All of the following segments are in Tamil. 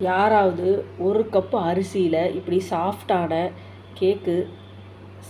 யாராவது ஒரு கப்பு அரிசியில் இப்படி சாஃப்டான கேக்கு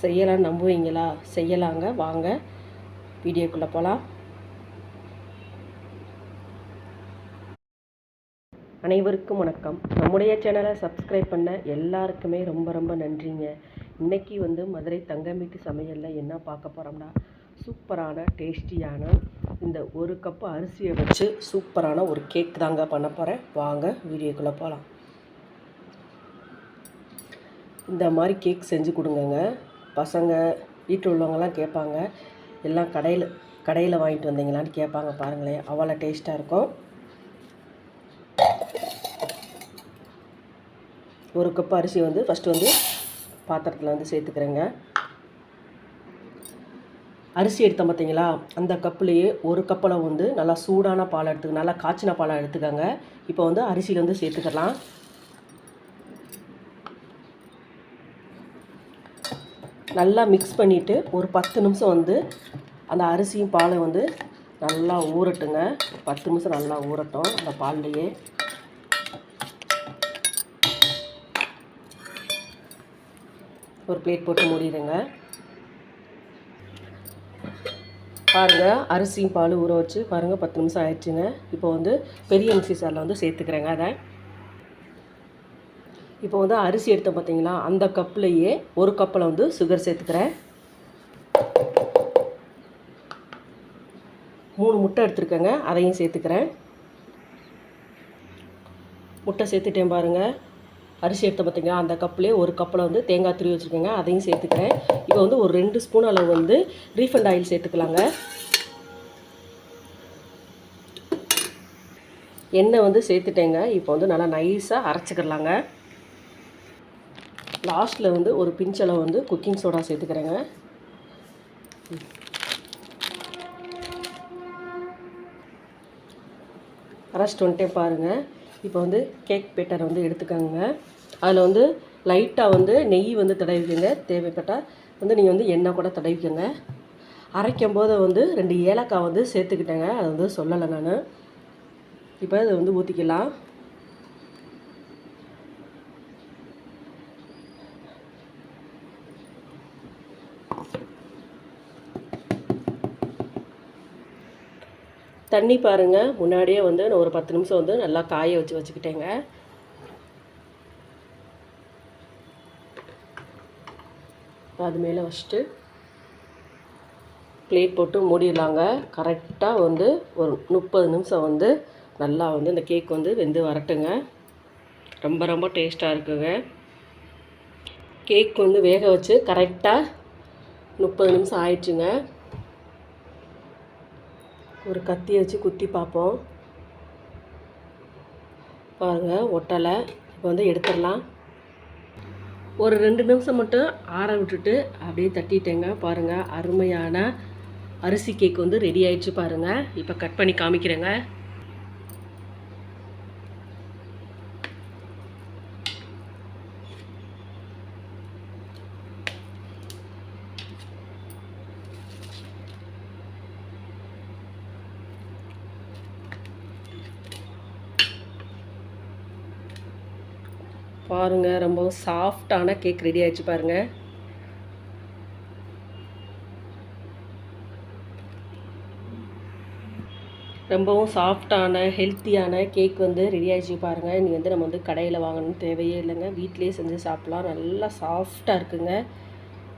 செய்யலாம் நம்புவீங்களா? செய்யலாங்க. வாங்க. வீடியோக்குள்ளே போகலாம் அனைவருக்கும் வணக்கம். நம்முடைய சேனலை சப்ஸ்கிரைப் பண்ண எல்லாருக்குமே ரொம்ப ரொம்ப நன்றிங்க. இன்றைக்கி வந்து மதுரை தங்கமீட்டு சமையலில் என்ன பார்க்க போகிறோம்னா சூப்பரான டேஸ்டியான இந்த ஒரு கப்பு அரிசியை வச்சு சூப்பரான ஒரு கேக் தாங்க பண்ண போகிறேன் வாங்க வீடியோக்குள்ளே போகலாம் இந்த மாதிரி கேக் செஞ்சு கொடுங்கங்க. பசங்க வீட்டில் உள்ளவங்கலாம் கேட்பாங்க எல்லாம் கடையில் கடையில் வாங்கிட்டு வந்தீங்களான்னு கேட்பாங்க பாருங்களேன். அவ்வளோ டேஸ்ட்டாக இருக்கும். ஒரு கப் அரிசி வந்து ஃபஸ்ட்டு வந்து பாத்திரத்தில் வந்து சேர்த்துக்கிறேங்க. அரிசி எடுத்தோம் பார்த்தீங்களா? அந்த கப்புலேயே ஒரு கப்பில் வந்து நல்லா சூடான பால் எடுத்துக்க நல்லா காய்ச்சின பாலை எடுத்துக்கோங்க. இப்போ வந்து அரிசியில் வந்து சேர்த்துக்கலாம். நல்லா மிக்ஸ் பண்ணிவிட்டு ஒரு பத்து நிமிஷம் வந்து அந்த அரிசியும் பாலை வந்து நல்லா ஊறட்டுங்க. பத்து நிமிஷம் நல்லா ஊறட்டும் அந்த பால்லையே. ஒரு பிளேட் போட்டு மூடிடுங்க. பாருங்கள் அரிசியும் பால் ஊற வச்சு பாருங்கள் பத்து நிமிஷம் ஆயிடுச்சுங்க. இப்போ வந்து பெரிய மிக்சி சாரில் வந்து சேர்த்துக்கிறேங்க அதை. இப்போ வந்து அரிசி எடுத்தோம் பார்த்தீங்களா அந்த கப்லேயே ஒரு கப்பில் வந்து சுகர் சேர்த்துக்கிறேன். மூணு முட்டை எடுத்துருக்கேங்க அதையும் சேர்த்துக்கிறேன். முட்டை சேர்த்துட்டேன் பாருங்கள் அரிசி எடுத்த பார்த்தீங்களா அந்த கப்லேயே ஒரு கப்பில் வந்து தேங்காய் துருவி வச்சுருக்கேங்க அதையும் சேர்த்துக்கிறேன். இப்போ வந்து ஒரு ரெண்டு ஸ்பூன் அளவு வந்து ரீஃபண்ட் ஆயில் சேர்த்துக்கலாங்க. எண்ணெய் வந்து சேர்த்துட்டேங்க. இப்போ வந்து நல்லா நைஸாக அரைச்சிக்கிடலாங்க லாஸ்ட்டில் வந்து ஒரு பிஞ்சளவு வந்து குக்கிங் சோடா சேர்த்துக்கிறேங்க. அரைச்சிட்டு வந்துட்டே பாருங்கள் இப்போ வந்து கேக் பேட்டர் வந்து எடுத்துக்கோங்க. அதில் வந்து லைட்டாக வந்து நெய் வந்து தடவிக்கோங்க. தேவைப்பட்டால் வந்து நீங்கள் வந்து எண்ணெய் கூட தடவிக்கோங்க. அரைக்கும் போது வந்து ரெண்டு ஏலக்காய் வந்து சேர்த்துக்கிட்டேங்க. அது வந்து சொல்லலை நான். இப்போ அதை வந்து ஊற்றிக்கலாம் தண்ணி பாருங்கள் முன்னாடியே வந்து நான் ஒரு பத்து நிமிஷம் வந்து நல்லா காய வச்சு வச்சுக்கிட்டேங்க. அது மேலே வச்சுட்டு பிளேட் போட்டு மூடிடலாங்க. கரெக்டாக வந்து ஒரு முப்பது நிமிஷம் வந்து நல்லா வந்து இந்த கேக் வந்து வெந்து வரட்டுங்க. ரொம்ப ரொம்ப டேஸ்ட்டாக இருக்குங்க. கேக் வந்து வேக வச்சு கரெக்டாக முப்பது நிமிஷம் ஆயிடுச்சுங்க. ஒரு கத்தியை வச்சு குத்தி பார்ப்போம். பாருங்கள் ஒட்டலை. இப்போ வந்து எடுத்துடலாம். ஒரு ரெண்டு நிமிஷம் மட்டும் ஆற விட்டுட்டு அப்படியே தட்டிட்டேங்க. பாருங்கள் அருமையான அரிசி கேக் வந்து ரெடி ஆயிடுச்சு பாருங்கள் இப்போ கட் பண்ணி காமிக்கிறேங்க. பாருங்கள் ரொம்பவும் சாஃப்டான கேக் ரெடி ஆகிடுச்சு பாருங்கள் ரொம்பவும் சாஃப்டான ஹெல்த்தியான கேக் வந்து ரெடி ஆகிடுச்சு பாருங்கள் நீங்கள் வந்து நம்ம வந்து கடையில் வாங்கணும்னு தேவையே இல்லைங்க. வீட்டிலே செஞ்சு சாப்பிட்லாம். நல்லா சாஃப்டாக இருக்குங்க.